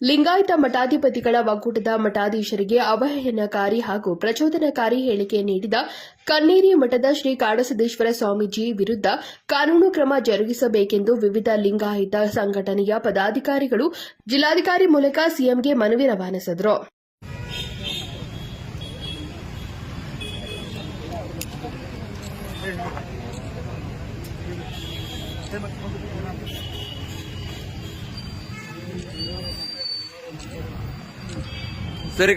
ಲಿಂಗಾಯತ ಮಠಾಧಿಪತಿಗಳ ಒಕ್ಕೂಟದ ಮಠಾಧೀಶರಿಗೆ ಅವಹೇಳನಕಾರಿ ಹಾಗೂ ಪ್ರಚೋದನಕಾರಿ ಹೇಳಿಕೆ ನೀಡಿದ ಕನ್ನೇರಿ ಮಠದ ಶ್ರೀ ಕಾಡಸಿದ್ದೇಶ್ವರ ಸ್ವಾಮೀಜಿ ವಿರುದ್ಧ ಕಾನೂನು ಕ್ರಮ ಜರುಗಿಸಬೇಕೆಂದು ವಿವಿಧ ಲಿಂಗಾಯತ ಸಂಘಟನೆಯ ಪದಾಧಿಕಾರಿಗಳು ಜಿಲ್ಲಾಧಿಕಾರಿ ಮೂಲಕ ಸಿಎಂಗೆ ಮನವಿ ರವಾನಿಸಿದರು. ಸರ್ ಈ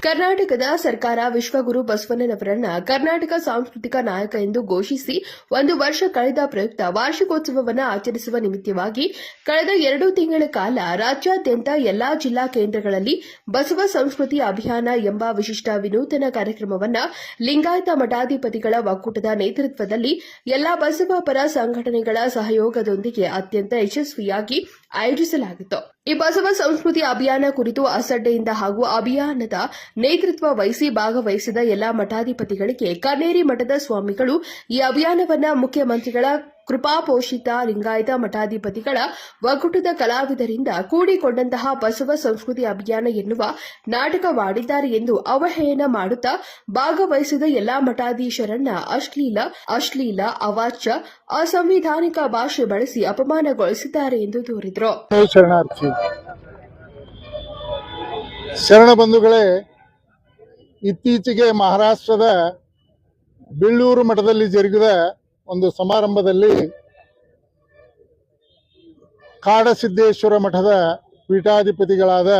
ಕರ್ನಾಟಕದ ಸರ್ಕಾರ ವಿಶ್ವಗುರು ಬಸವಣ್ಣನವರನ್ನ ಕರ್ನಾಟಕ ಸಾಂಸ್ಕೃತಿಕ ನಾಯಕ ಎಂದು ಘೋಷಿಸಿ ಒಂದು ವರ್ಷ ಕಳೆದ ಪ್ರಯುಕ್ತ ವಾರ್ಷಿಕೋತ್ಸವವನ್ನು ಆಚರಿಸುವ ನಿಮಿತ್ತವಾಗಿ ಕಳೆದ ಎರಡು ತಿಂಗಳ ಕಾಲ ರಾಜ್ಯಾದ್ಯಂತ ಎಲ್ಲಾ ಜಿಲ್ಲಾ ಕೇಂದ್ರಗಳಲ್ಲಿ ಬಸವ ಸಂಸ್ಕೃತಿ ಅಭಿಯಾನ ಎಂಬ ವಿಶಿಷ್ಟ ವಿನೂತನ ಕಾರ್ಯಕ್ರಮವನ್ನು ಲಿಂಗಾಯತ ಮಠಾಧಿಪತಿಗಳ ಒಕ್ಕೂಟದ ನೇತೃತ್ವದಲ್ಲಿ ಎಲ್ಲಾ ಬಸವ ಪರ ಸಂಘಟನೆಗಳ ಸಹಯೋಗದೊಂದಿಗೆ ಅತ್ಯಂತ ಯಶಸ್ವಿಯಾಗಿ ಆಯೋಜಿಸಲಾಗಿತ್ತು. ಈ ಬಸವ ಸಂಸ್ಕೃತಿ ಅಭಿಯಾನ ಕುರಿತು ಅಸಡ್ಡೆಯಿಂದ ಹಾಗೂ ಅಭಿಯಾನದ ನೇತೃತ್ವ ವಹಿಸಿ ಭಾಗವಹಿಸಿದ ಎಲ್ಲಾ ಮಠಾಧಿಪತಿಗಳಿಗೆ ಕನ್ನೇರಿ ಮಠದ ಸ್ವಾಮಿಗಳು ಈ ಅಭಿಯಾನವನ್ನ ಮುಖ್ಯಮಂತ್ರಿಗಳ ಕೃಪಾಪೋಷಿತ ಲಿಂಗಾಯತ ಮಠಾಧಿಪತಿಗಳ ಒಕ್ಕೂಟದ ಕಲಾವಿದರಿಂದ ಕೂಡಿಕೊಂಡಂತಹ ಬಸವ ಸಂಸ್ಕೃತಿ ಅಭಿಯಾನ ಎನ್ನುವ ನಾಟಕವಾಡಿದ್ದಾರೆ ಎಂದು ಅವಹೇಳನ ಮಾಡುತ್ತಾ ಭಾಗವಹಿಸಿದ ಎಲ್ಲಾ ಮಠಾಧೀಶರನ್ನ ಅಶ್ಲೀಲ ಅಶ್ಲೀಲ, ಅವಾಚ್ಯ, ಅಸಂವಿಧಾನಿಕ ಭಾಷೆ ಬಳಸಿ ಅಪಮಾನಗೊಳಿಸಿದ್ದಾರೆ ಎಂದು ದೂರಿದರು. ಶರಣ ಬಂಧುಗಳೇ, ಇತ್ತೀಚೆಗೆ ಮಹಾರಾಷ್ಟ್ರದ ಬೆಳ್ಳೂರು ಮಠದಲ್ಲಿ ಜರುಗಿದ ಒಂದು ಸಮಾರಂಭದಲ್ಲಿ ಕಾಡಸಿದ್ದೇಶ್ವರ ಮಠದ ಪೀಠಾಧಿಪತಿಗಳಾದ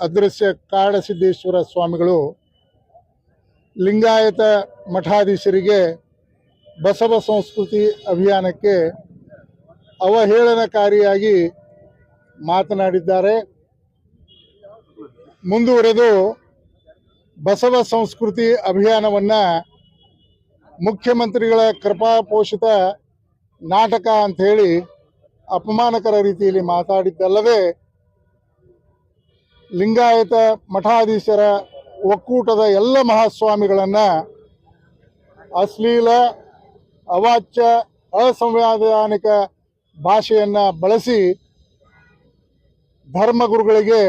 ಅದೃಶ್ಯ ಕಾಡಸಿದ್ದೇಶ್ವರ ಸ್ವಾಮಿಗಳು ಲಿಂಗಾಯತ ಮಠಾಧೀಶರಿಗೆ ಬಸವ ಸಂಸ್ಕೃತಿ ಅಭಿಯಾನಕ್ಕೆ ಅವಹೇಳನಕಾರಿಯಾಗಿ ಮಾತನಾಡಿದ್ದಾರೆ. ಮುಂದುವರೆದು ಬಸವ ಸಂಸ್ಕೃತಿ ಅಭಿಯಾನವನ್ನ ಮುಖ್ಯಮಂತ್ರಿಗಳ ಕೃಪಾಪೋಷಿತ ನಾಟಕ ಅಂತ ಹೇಳಿ ಅಪಮಾನಕರ ರೀತಿಯಲ್ಲಿ ಮಾತಾಡಿದ್ದಲ್ಲದೆ ಲಿಂಗಾಯತ ಮಠಾಧೀಶರ ಒಕ್ಕೂಟದ ಎಲ್ಲ ಮಹಾಸ್ವಾಮಿಗಳನ್ನ ಅಶ್ಲೀಲ, ಅವಾಚ್ಯ, ಅಸಂವಿಧಾನಿಕ ಭಾಷೆಯನ್ನ ಬಳಸಿ ಧರ್ಮಗುರುಗಳಿಗೆ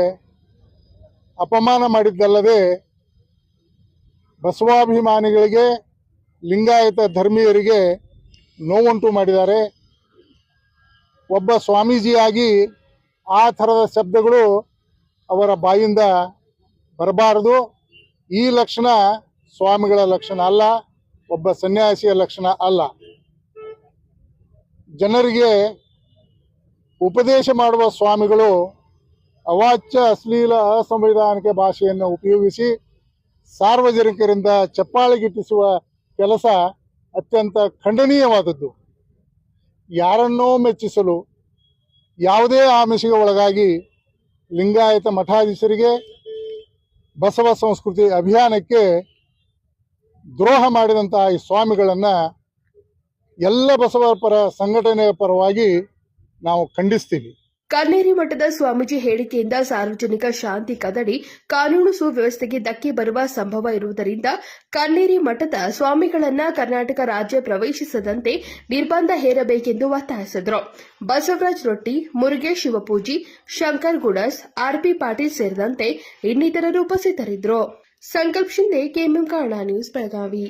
ಅಪಮಾನ ಮಾಡಿದ್ದಲ್ಲದೆ ಬಸವಾಭಿಮಾನಿಗಳಿಗೆ ಲಿಂಗಾಯತ ಧರ್ಮೀಯರಿಗೆ ನೋವುಂಟು ಮಾಡಿದ್ದಾರೆ. ಒಬ್ಬ ಸ್ವಾಮೀಜಿಯಾಗಿ ಆ ಥರದ ಶಬ್ದಗಳು ಅವರ ಬಾಯಿಂದ ಬರಬಾರದು. ಈ ಲಕ್ಷಣ ಸ್ವಾಮಿಗಳ ಲಕ್ಷಣ ಅಲ್ಲ, ಒಬ್ಬ ಸನ್ಯಾಸಿಯ ಲಕ್ಷಣ ಅಲ್ಲ. ಜನರಿಗೆ ಉಪದೇಶ ಮಾಡುವ ಸ್ವಾಮಿಗಳು ಅವಾಚ್ಯ, ಅಶ್ಲೀಲ, ಅಸಂವಿಧಾನಿಕ ಭಾಷೆಯನ್ನು ಉಪಯೋಗಿಸಿ ಸಾರ್ವಜನಿಕರಿಂದ ಚಪ್ಪಾಳೆಗಿಟ್ಟಿಸುವ ಕೆಲಸ ಅತ್ಯಂತ ಖಂಡನೀಯವಾದದ್ದು. ಯಾರನ್ನೋ ಮೆಚ್ಚಿಸಲು ಯಾವುದೇ ಆಮಿಷಗೆ ಒಳಗಾಗಿ ಲಿಂಗಾಯತ ಮಠಾಧೀಶರಿಗೆ ಬಸವ ಸಂಸ್ಕೃತಿ ಅಭಿಯಾನಕ್ಕೆ ದ್ರೋಹ ಮಾಡಿದಂತಹ ಈ ಸ್ವಾಮಿಗಳನ್ನು ಎಲ್ಲ ಬಸವ ಪರ ಸಂಘಟನೆಯ ಪರವಾಗಿ ನಾವು ಖಂಡಿಸ್ತೀವಿ. ಕನ್ನೇರಿ ಮಠದ ಸ್ವಾಮೀಜಿ ಹೇಳಿಕೆಯಿಂದ ಸಾರ್ವಜನಿಕ ಶಾಂತಿ ಕದಡಿ ಕಾನೂನು ಸುವ್ಯವಸ್ಥೆಗೆ ಧಕ್ಕೆ ಬರುವ ಸಂಭವ ಇರುವುದರಿಂದ ಕನ್ನೇರಿ ಮಠದ ಸ್ವಾಮಿಗಳನ್ನ ಕರ್ನಾಟಕ ರಾಜ್ಯ ಪ್ರವೇಶಿಸದಂತೆ ನಿರ್ಬಂಧ ಹೇರಬೇಕೆಂದು ಒತ್ತಾಯಿಸಿದರು. ಬಸವರಾಜ್ ರೊಟ್ಟಿ, ಮುರುಗೇಶ್ ಶಿವಪೂಜಿ, ಶಂಕರ್ ಗುಡಸ್ ಆರ್ಪಿ ಪಾಟೀಲ್ ಸೇರಿದಂತೆ ಇನ್ನಿತರರು ಉಪಸ್ಥಿತರಿದ್ದರು. Sankalp Shinde KMM Kannada news Belagavi.